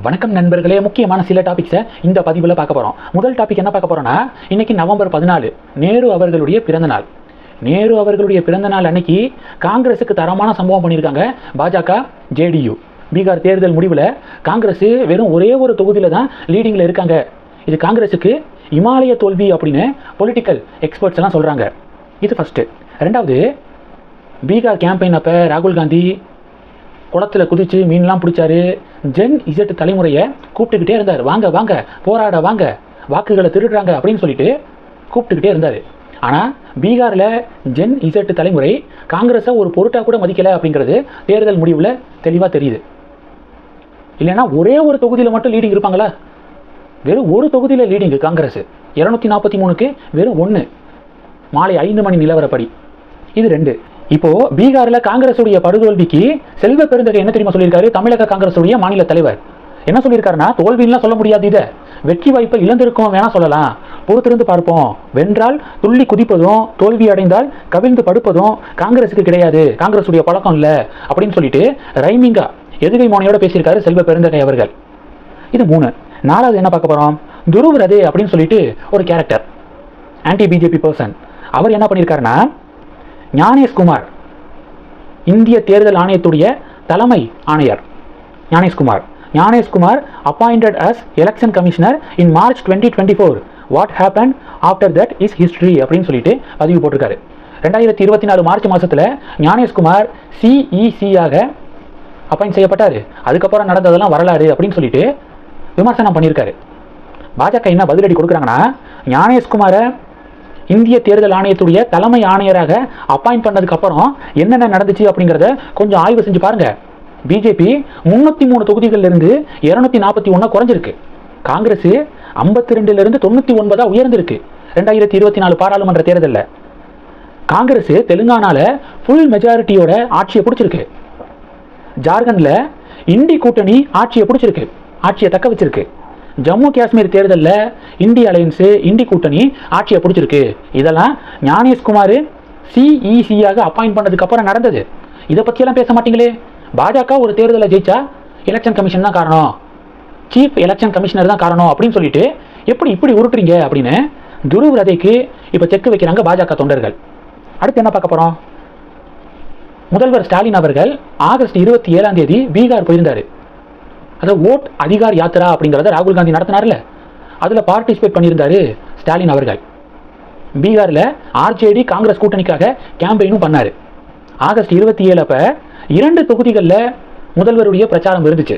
வணக்கம் நண்பர்களே முக்கியமான சில டாபிக்ஸை இந்த பதிவில் பார்க்க போகிறோம் முதல் டாபிக் என்ன பார்க்க போகிறோம்னா இன்றைக்கி நவம்பர் பதினாலு நேரு அவர்களுடைய பிறந்த நாள். நேரு அவர்களுடைய பிறந்த நாள் அன்னைக்கு காங்கிரஸுக்கு தரமான சம்பவம் பண்ணியிருக்காங்க பாஜக ஜேடியு. பீகார் தேர்தல் முடிவில் காங்கிரஸ் வெறும் ஒரே ஒரு தொகுதியில் தான் லீடிங்கில் இருக்காங்க. இது காங்கிரஸுக்கு இமாலய தோல்வி அப்படின்னு பொலிட்டிக்கல் எக்ஸ்பர்ட்ஸ் எல்லாம் சொல்கிறாங்க இது ஃபஸ்ட்டு ரெண்டாவது பீகார் கேம்பெயின் அப்போ ராகுல் காந்தி குளத்துல குதித்து மீன்லாம் பிடிச்சாரு. ஜென் இசட் தலைமுறையை கூப்பிட்டுக்கிட்டே இருந்தார். வாங்க வாங்க போராட வாங்க வாக்குகளை திருடுறாங்க அப்படின்னு சொல்லிட்டு கூப்பிட்டுக்கிட்டே இருந்தார். ஆனால் பீகாரில் ஜென் இசட் தலைமுறை காங்கிரஸை ஒரு பொருட்டாக கூட மதிக்கலை அப்படிங்கிறது தேர்தல் முடிவில் தெளிவாக தெரியுது. இல்லைன்னா ஒரே ஒரு தொகுதியில் மட்டும் லீடிங் இருப்பாங்களா? வெறும் ஒரு தொகுதியில் லீடிங்கு காங்கிரஸ். இரநூத்தி நாற்பத்தி மூணுக்கு வெறும் ஒன்று மாலை ஐந்து மணி நிலவரப்படி. இது ரெண்டு. இப்போ பீகார்ல காங்கிரஸுடைய படுதோல்விக்கு செல்வ பெருந்தகை என்ன தெரியுமா சொல்லியிருக்காரு? தமிழக காங்கிரஸுடைய மாநில தலைவர். என்ன சொல்லியிருக்காருன்னா தோல்வின்லாம் சொல்ல முடியாது இதை. வெற்றி வாய்ப்பை இழந்திருக்கோம் வேணா சொல்லலாம். பொறுத்திருந்து பார்ப்போம். வென்றால் துள்ளி குதிப்பதும் தோல்வி அடைந்தால் கவிழ்ந்து படுப்பதும் காங்கிரஸுக்கு கிடையாது. காங்கிரஸுடைய பழக்கம் இல்லை. அப்படின்னு சொல்லிட்டு ரைமிங்கா எதுகை மோனையோட பேசியிருக்காரு செல்வ பெருந்தகை அவர்கள். இது மூணு. நாலாவது என்ன பார்க்க போகிறோம் துருவ் ரதே அப்படின்னு சொல்லிட்டு ஒரு கேரக்டர் ஆன்டி பிஜேபி பர்சன் அவர் என்ன பண்ணியிருக்காருன்னா ஞானேஷ்குமார். இந்திய தேர்தல் ஆணையத்துடைய தலைமை ஆணையர் Gyanesh Kumar. Gyanesh Kumar appointed as election commissioner in March twenty twenty four what happen after that is history அப்படின்னு சொல்லிட்டு பதிவு போட்டிருக்காரு. ரெண்டாயிரத்தி இருபத்தி நாலு மார்ச் மாதத்தில் ஞானேஷ்குமார் சிஇசியாக அப்பாயிண்ட் செய்யப்பட்டார். அதுக்கப்புறம் நடந்ததெல்லாம் வரலாறு அப்படின்னு சொல்லிட்டு விமர்சனம் பண்ணியிருக்காரு. பாஜக என்ன பதிலடி கொடுக்குறாங்கன்னா ஞானேஷ்குமாரை இந்திய தேர்தல் ஆணையத்துடைய தலைமை ஆணையராக அப்பாயிண்ட் பண்ணதுக்கு அப்புறம் என்னென்ன நடந்துச்சு அப்படிங்கிறத கொஞ்சம் ஆய்வு செஞ்சு பாருங்க. பிஜேபி முன்னூற்றி மூணு தொகுதிகளிலிருந்து இரநூத்தி இருநூத்தி நாற்பத்தி ஒன்றா குறைஞ்சிருக்கு. காங்கிரஸ் ஐம்பத்தி ரெண்டுலேருந்து தொண்ணூற்றி ஒன்பதாக உயர்ந்திருக்கு. ரெண்டாயிரத்தி இருபத்தி நாலு பாராளுமன்ற தேர்தலில். காங்கிரஸ் தெலுங்கானாவில் ஃபுல் மெஜாரிட்டியோட ஆட்சியை பிடிச்சிருக்கு. ஜார்க்கண்டில் இண்டி கூட்டணி ஆட்சியை பிடிச்சிருக்கு. ஆட்சியை தக்க வச்சிருக்கு. ஜம்மு காஷ்மீர் தேர்தலில் இண்டி அலையன்ஸு இண்டி கூட்டணி ஆட்சியை பிடிச்சிருக்கு. இதெல்லாம் ஞானேஷ்குமார் சிஇசியாக அப்பாயிண்ட் பண்ணதுக்கு அப்புறம் நடந்தது. இதை பற்றியெல்லாம் பேச மாட்டீங்களே? பாஜக ஒரு தேர்தலை ஜெயிச்சா எலெக்ஷன் கமிஷன் தான் காரணம். சீஃப் எலெக்ஷன் கமிஷனர் தான் காரணம் அப்படின்னு சொல்லிட்டு எப்படி இப்படி உருட்டுறீங்க அப்படின்னு துருவ் ரதைக்கு இப்போ செக் வைக்கிறாங்க பாஜக தொண்டர்கள். அடுத்து என்ன பார்க்க போகிறோம் முதல்வர் ஸ்டாலின் அவர்கள் ஆகஸ்ட் இருபத்தி ஏழாம் தேதி பீகார் போயிருந்தார். அதாவது ஓட் அதிகார் யாத்திரா அப்படிங்கிறத ராகுல் காந்தி நடத்தினார்ல. அதில் பார்ட்டிசிபேட் பண்ணியிருந்தாரு ஸ்டாலின் அவர்கள். பீகாரில் ஆர்ஜேடி காங்கிரஸ் கூட்டணிக்காக கேம்பெயினும் பண்ணார். ஆகஸ்ட் இருபத்தி ஏழு அப்போ இரண்டு தொகுதிகளில் முதல்வருடைய பிரச்சாரம் இருந்துச்சு.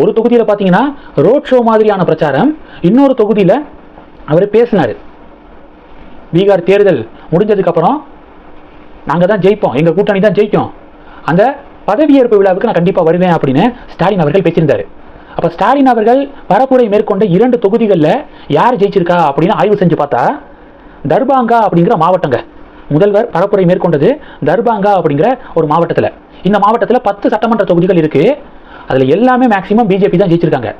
ஒரு தொகுதியில் பார்த்தீங்கன்னா ரோட் ஷோ மாதிரியான பிரச்சாரம் இன்னொரு தொகுதியில் அவர் பேசினார். பீகார் தேர்தல் முடிஞ்சதுக்கப்புறம் நாங்கள் தான் ஜெயிப்போம் எங்கள் கூட்டணி தான் ஜெயிக்கும். அந்த பதவியேற்பு விழாவுக்கு நான் கண்டிப்பாக வருவேன் அப்படின்னு ஸ்டாலின் அவர்கள் பேசியிருந்தார் அப்போ ஸ்டாலின் அவர்கள் பரப்புரை மேற்கொண்ட இரண்டு தொகுதிகளில் யார் ஜெயிச்சிருக்கா அப்படின்னு ஆய்வு செஞ்சு பார்த்தா தர்பாங்கா அப்படிங்கிற மாவட்டங்க. முதல்வர் பரப்புரை மேற்கொண்டது தர்பாங்கா அப்படிங்கிற ஒரு மாவட்டத்தில். இந்த மாவட்டத்தில் பத்து சட்டமன்ற தொகுதிகள் இருக்குது அதில் எல்லாமே மேக்சிமம் பிஜேபி தான் ஜெயிச்சிருக்காங்க.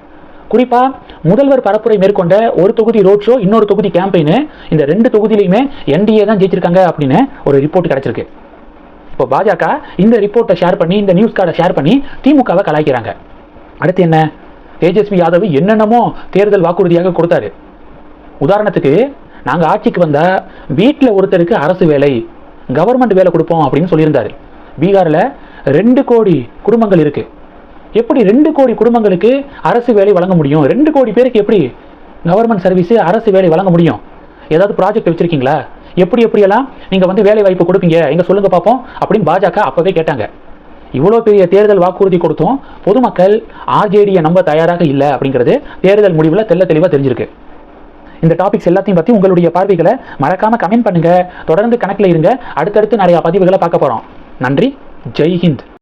குறிப்பாக முதல்வர் பரப்புரை மேற்கொண்ட ஒரு தொகுதி ரோட் ஷோ இன்னொரு தொகுதி கேம்பெயின் இந்த ரெண்டு தொகுதியிலையுமே என்டிஏ தான் ஜெயிச்சிருக்காங்க அப்படின்னு ஒரு ரிப்போர்ட் கிடச்சிருக்கு. இப்போ பாஜக இந்த ரிப்போர்ட்டை ஷேர் பண்ணி இந்த நியூஸ் கார்டை ஷேர் பண்ணி திமுகவை கலாய்க்கிறாங்க. அடுத்து என்ன? தேஜஸ்வி யாதவ் என்னென்னமோ தேர்தல் வாக்குறுதியாக கொடுத்தாரு. உதாரணத்துக்கு நாங்கள் ஆட்சிக்கு வந்தால் வீட்டில் ஒருத்தருக்கு அரசு வேலை கவர்மெண்ட் வேலை கொடுப்போம் அப்படின்னு சொல்லியிருந்தாரு. பீகாரில் ரெண்டு கோடி குடும்பங்கள் இருக்குது எப்படி ரெண்டு கோடி குடும்பங்களுக்கு அரசு வேலை வழங்க முடியும்? ரெண்டு கோடி பேருக்கு எப்படி கவர்மெண்ட் சர்வீஸு அரசு வேலை வழங்க முடியும்? ஏதாவது ப்ராஜெக்ட் வச்சிருக்கீங்களா? எப்படி எப்படியெல்லாம் நீங்கள் வந்து வேலை வாய்ப்பு கொடுப்பீங்க. எங்கே சொல்லுங்கள் பார்ப்போம் அப்படின்னு பாஜக அப்போவே கேட்டாங்க. இவ்வளோ பெரிய தேர்தல் வாக்குறுதி கொடுத்தும் பொதுமக்கள் ஆர்ஜேடியை நம்ப தயாராக இல்லை அப்படிங்கிறது தேர்தல் முடிவில் தெல்ல தெளிவாக தெரிஞ்சிருக்கு. இந்த டாபிக்ஸ் எல்லாத்தையும் பற்றி உங்களுடைய பார்வைகளை மறக்காமல் கமெண்ட் பண்ணுங்கள் தொடர்ந்து கணக்கில் இருங்க. அடுத்தடுத்து நிறைய பதிவுகளை பார்க்க போகிறோம் நன்றி. ஜெய்ஹிந்த்